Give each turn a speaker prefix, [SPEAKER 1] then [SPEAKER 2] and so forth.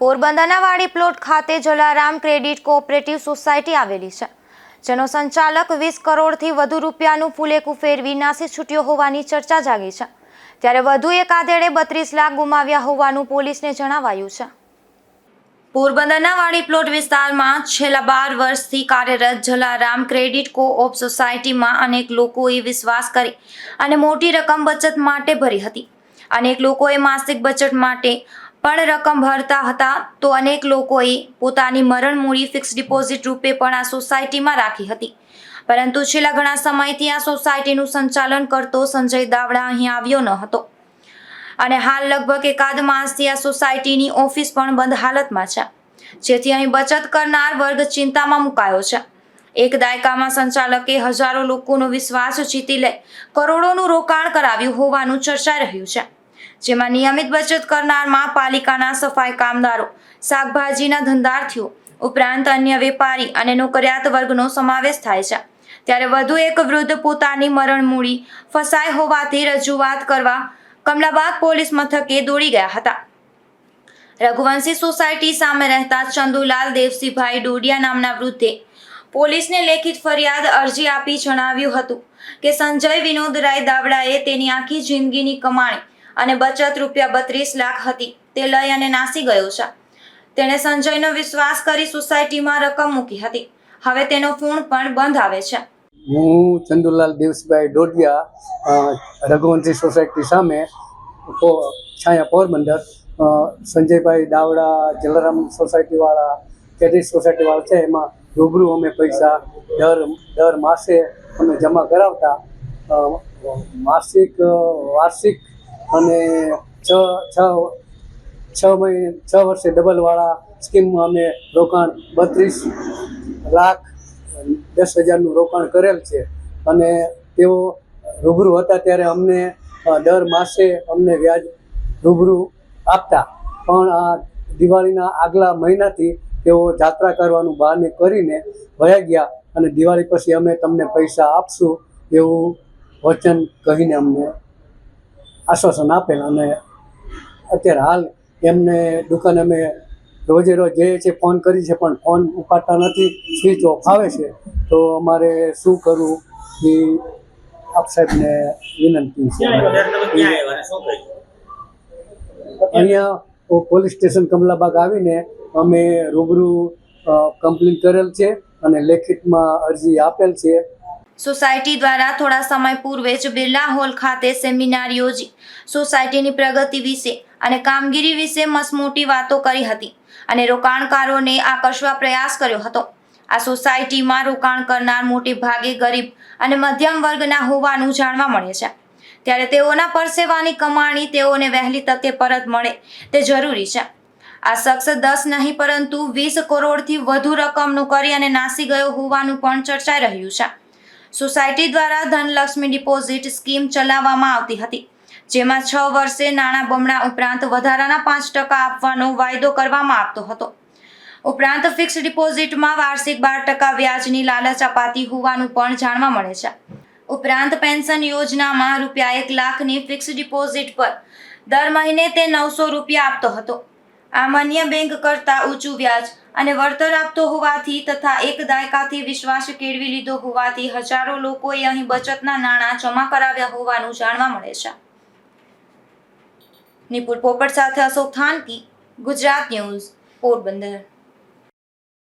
[SPEAKER 1] પોરબંદરના વાડી પ્લોટ ખાતે જલારામ ક્રેડિટ કોઓપરેટિવ સોસાયટી આવેલી છે, જેનો સંચાલક વીસ કરોડથી વધુ રૂપિયાનું ફુલેકું ફેરવી નાસી છૂટ્યો હોવાની ચર્ચા જાગી છે. ત્યારે વધુ એક આધેડે બત્રીસ લાખ ગુમાવ્યા હોવાનું પોલીસને જણાવાયું છે. પોરબંદરના વાડી પ્લોટ વિસ્તારમાં છેલ્લા બાર વર્ષથી કાર્યરત જલારામ ક્રેડિટ કોઓપ સોસાયટીમાં અનેક લોકોએ વિશ્વાસ કરી અને મોટી રકમ બચત માટે ભરી હતી. અનેક લોકોએ માસિક બચત માટે પણ રકમ ભરતા હતા તો અનેક લોકોએ પોતાની મરણ મૂડી ફિક્સ ડિપોઝિટ રૂપે પણ આ સોસાયટીમાં રાખી હતી. પરંતુ છેલ્લા ઘણા સમયથી આ સોસાયટીનું સંચાલન કરતો સંજય દાવડા અહીં આવ્યો ન હતો. અને હાલ લગભગ એકાદ માસથી આ સોસાયટીની ઓફિસ પણ બંધ હાલતમાં છે, જેથી અહીં બચત કરનાર વર્ગ ચિંતામાં મુકાયો છે. એક દાયકામાં સંચાલકે હજારો લોકોનો વિશ્વાસ જીતી લે કરોડોનું રોકાણ કરાવ્યું હોવાનું ચર્ચાઈ રહ્યું છે. જેમાં નિયમિત બચત કરનારમાં પાલિકાના સફાઈ કામદારો, શાકભાજીના ધંધાર્થીઓ, ઉપરાંત અન્ય વેપારી અને નોકરિયાત વર્ગનો સમાવેશ થાય છે. ત્યારે વધુ એક વૃદ્ધ પોતાની મરણ મૂડી ફસાઈ હોવાથી રજૂઆત કરવા કમલાબાગ પોલીસ મથકે દોડી ગયા હતા. રઘુવંશી સોસાયટી સામે રહેતા ચંદુલાલ દેવસીભાઈ ડોડિયા નામના વૃદ્ધે પોલીસને લેખિત ફરિયાદ અરજી આપી જણાવ્યું હતું કે સંજય વિનોદરાય દાવડાએ તેની આખી જિંદગીની કમાણી અને બચત રૂપિયા બત્રીસ લાખ હતી. તે લઈ અને નાસી ગયો છે. તેણે સંજયનો વિશ્વાસ કરી સોસાયટીમાં રકમ મૂકી હતી. હવે તેનો ફોન પણ બંધ આવે છે.
[SPEAKER 2] હું ચંદુલાલ દેવસીભાઈ ડોડિયા રઘુવંશી સોસાયટી સામે છાયા પોરબંદર સંજયભાઈ દાવડા, જલારામ સોસાયટીવાળા કેડી સોસાયટીવાળા છે. એમાં રૂબરૂ અમે પૈસા દર દર માસે અમે જમા કરાવતા. માસિક વાર્ષિક અને છ છ છ મહિને છ વર્ષે ડબલવાળા સ્કીમમાં અમે રોકાણ બત્રીસ લાખ દસ હજારનું રોકાણ કરેલ છે. અને તેઓ રૂબરૂ હતા ત્યારે અમને દર માસે અમને વ્યાજ રૂબરૂ આપતા. પણ આ દિવાળીના આગલા મહિનાથી તેઓ જાત્રા કરવાનું બહાને કરીને વયા ગયા અને દિવાળી પછી અમે તમને પૈસા આપશું એવું વચન કહીને અમને આશ્વાસન આપેલ અને અત્યારે હાલ એમને દુકાને અમે રોજે રોજ જઈએ છીએ ફોન કરી છે, પણ ફોન ઉપાડતા નથી. સ્વિચ ઓફ આવે છે. તો અમારે શું કરવું? એ આપ સાહેબને વિનંતી છે. અહીંયા પોલીસ સ્ટેશન કમલાબાગ આવીને અમે રૂબરૂ કમ્પ્લેન કરેલ છે અને લેખિતમાં અરજી આપેલ છે.
[SPEAKER 1] સોસાયટી દ્વારા થોડા સમય પૂર્વે જ બિરલા હોલ ખાતે સેમિનાર યોજી. સોસાયટીની પ્રગતિ વિશે અને કામગીરી વિશે મસમોટી વાતો કરી હતી અને રોકાણકારોને આકર્ષવા પ્રયાસ કર્યો હતો. આ સોસાયટીમાં રોકાણ કરનાર મોટે ભાગે ગરીબ અને મધ્યમ વર્ગના હોવાનું જાણવા મળે છે. ત્યારે તેઓના પરસેવાની કમાણી, તેઓને વહેલી તકે પરત મળે તે જરૂરી છે. આ શખ્સ દસ નહીં, પરંતુ વીસ કરોડથી વધુ રકમનું કરી અને નાસી ગયો હોવાનું પણ ચર્ચાઈ રહ્યું છે. સોસાયટી દ્વારા ધનલક્ષ્મી ડિપોઝિટ સ્કીમ ચલાવવામાં આવતી હતી, જેમાં છ વર્ષે નાણાં બમણા ઉપરાંત વધારાના પાંચ ટકા આપવાનો વાયદો કરવામાં આવતો હતો. ઉપરાંત ફિક્સ ડિપોઝિટમાં વાર્ષિક બાર ટકા વ્યાજની લાલચ અપાતી હોવાનું પણ જાણવા મળે છે. ઉપરાંત પેન્શન યોજનામાં રૂપિયા એક લાખની ફિક્સ ડિપોઝિટ પર દર મહિને તે નવસો રૂપિયા આપતો હતો. આમ અન્ય બેંક કરતાં ઊંચું વ્યાજ અને વળતર આપતો હોવાથી તથા એક દાયકાથી વિશ્વાસ કેળવી લીધો હોવાથી હજારો લોકોએ અહીં બચતના નાણાં જમા કરાવ્યા હોવાનું જાણવા મળે છે. નિપુર પોપટ સાથે અશોક થાનકી, ગુજરાત ન્યૂઝ, પોરબંદર.